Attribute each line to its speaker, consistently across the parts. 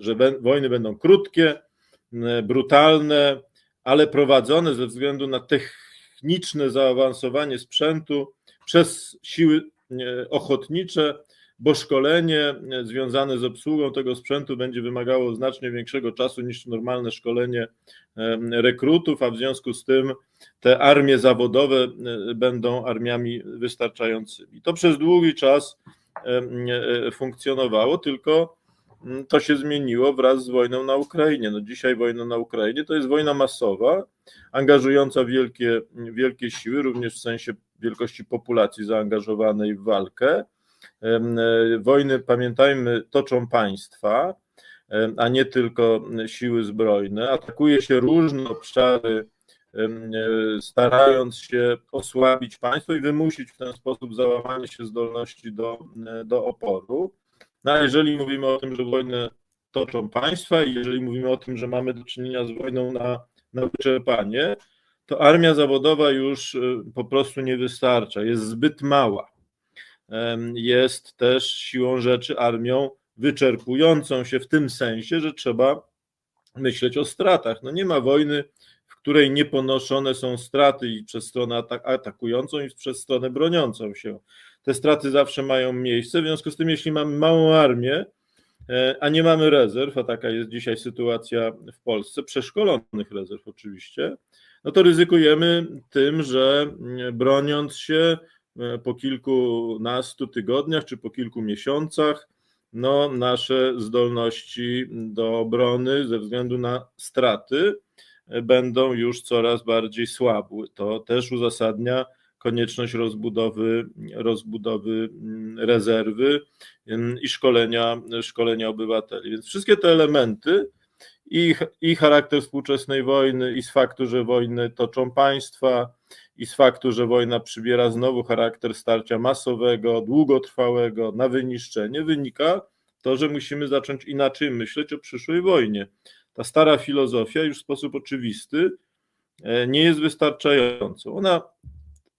Speaker 1: że wojny będą krótkie, brutalne, ale prowadzone ze względu na techniczne zaawansowanie sprzętu przez siły ochotnicze, bo szkolenie związane z obsługą tego sprzętu będzie wymagało znacznie większego czasu niż normalne szkolenie rekrutów, a w związku z tym te armie zawodowe będą armiami wystarczającymi. To przez długi czas funkcjonowało, tylko to się zmieniło wraz z wojną na Ukrainie. No dzisiaj wojna na Ukrainie to jest wojna masowa, angażująca wielkie, wielkie siły, również w sensie wielkości populacji zaangażowanej w walkę. Wojny, pamiętajmy, toczą państwa, a nie tylko siły zbrojne. Atakuje się różne obszary, starając się osłabić państwo i wymusić w ten sposób załamanie się zdolności do, do oporu. No a jeżeli mówimy o tym, że wojnę toczą państwa i jeżeli mówimy o tym, że mamy do czynienia z wojną na, na wyczerpanie, to armia zawodowa już y, po prostu nie wystarcza, jest zbyt mała. Jest też siłą rzeczy armią wyczerpującą się w tym sensie, że trzeba myśleć o stratach. No nie ma wojny, w której nie ponoszone są straty i przez stronę atakującą i przez stronę broniącą się te straty zawsze mają miejsce. W związku z tym, jeśli mamy małą armię, e, a nie mamy rezerw, a taka jest dzisiaj sytuacja w Polsce, przeszkolonych rezerw oczywiście, no to ryzykujemy tym, że mm, broniąc się e, po kilkunastu tygodniach czy po kilku miesiącach, no nasze zdolności do obrony ze względu na straty e, będą już coraz bardziej słabły. To też uzasadnia konieczność rozbudowy, rozbudowy mm, rezerwy mm, i szkolenia, szkolenia obywateli. Więc wszystkie te elementy i, i charakter współczesnej wojny, i z faktu, że wojny toczą państwa, i z faktu, że wojna przybiera znowu charakter starcia masowego, długotrwałego, na wyniszczenie, wynika to, że musimy zacząć inaczej myśleć o przyszłej wojnie. Ta stara filozofia już w sposób oczywisty e, nie jest wystarczającą. Ona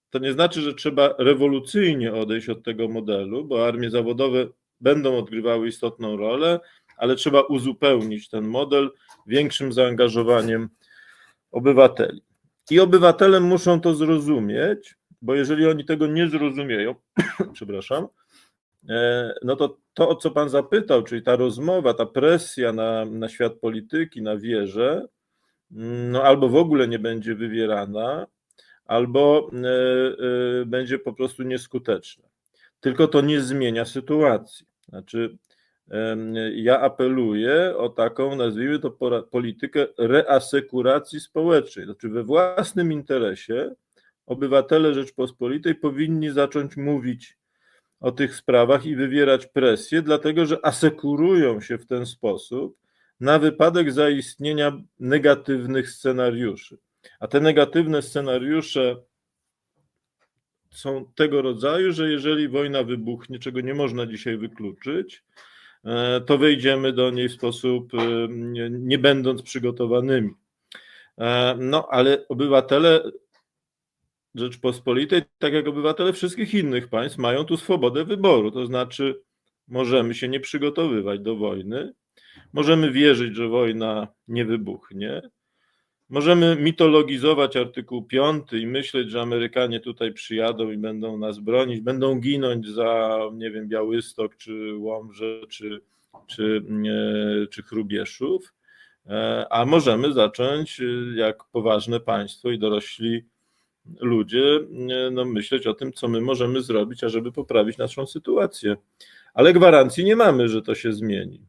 Speaker 1: to nie znaczy, że trzeba rewolucyjnie odejść od tego modelu, bo armie zawodowe będą odgrywały istotną rolę, ale trzeba uzupełnić ten model większym zaangażowaniem obywateli. I obywatele muszą to zrozumieć, bo jeżeli oni tego nie zrozumieją, przepraszam, e, no to to, o co Pan zapytał, czyli ta rozmowa, ta presja na, na świat polityki, na wieżę, no albo w ogóle nie będzie wywierana, albo e, e, będzie po prostu nieskuteczne. Tylko to nie zmienia sytuacji. Znaczy, ja apeluję o taką, nazwijmy to politykę reasekuracji społecznej. Znaczy, we własnym interesie obywatele Rzeczpospolitej powinni zacząć mówić o tych sprawach i wywierać presję, dlatego że asekurują się w ten sposób na wypadek zaistnienia negatywnych scenariuszy. A te negatywne scenariusze są tego rodzaju, że jeżeli wojna wybuchnie, czego nie można dzisiaj wykluczyć, e, to wejdziemy do niej w sposób e, nie będąc przygotowanymi. E, no, ale obywatele Rzeczpospolitej, tak jak obywatele wszystkich innych państw, mają tu swobodę wyboru. To znaczy, możemy się nie przygotowywać do wojny, możemy wierzyć, że wojna nie wybuchnie, Możemy mitologizować artykuł 5 i myśleć, że Amerykanie tutaj przyjadą i będą nas bronić, będą ginąć za, nie wiem, Białystok, czy Łomże, czy, czy, czy Chrubieszów, e, a możemy zacząć, jak poważne państwo i dorośli ludzie, no, myśleć o tym, co my możemy zrobić, ażeby poprawić naszą sytuację. Ale gwarancji nie mamy, że to się zmieni.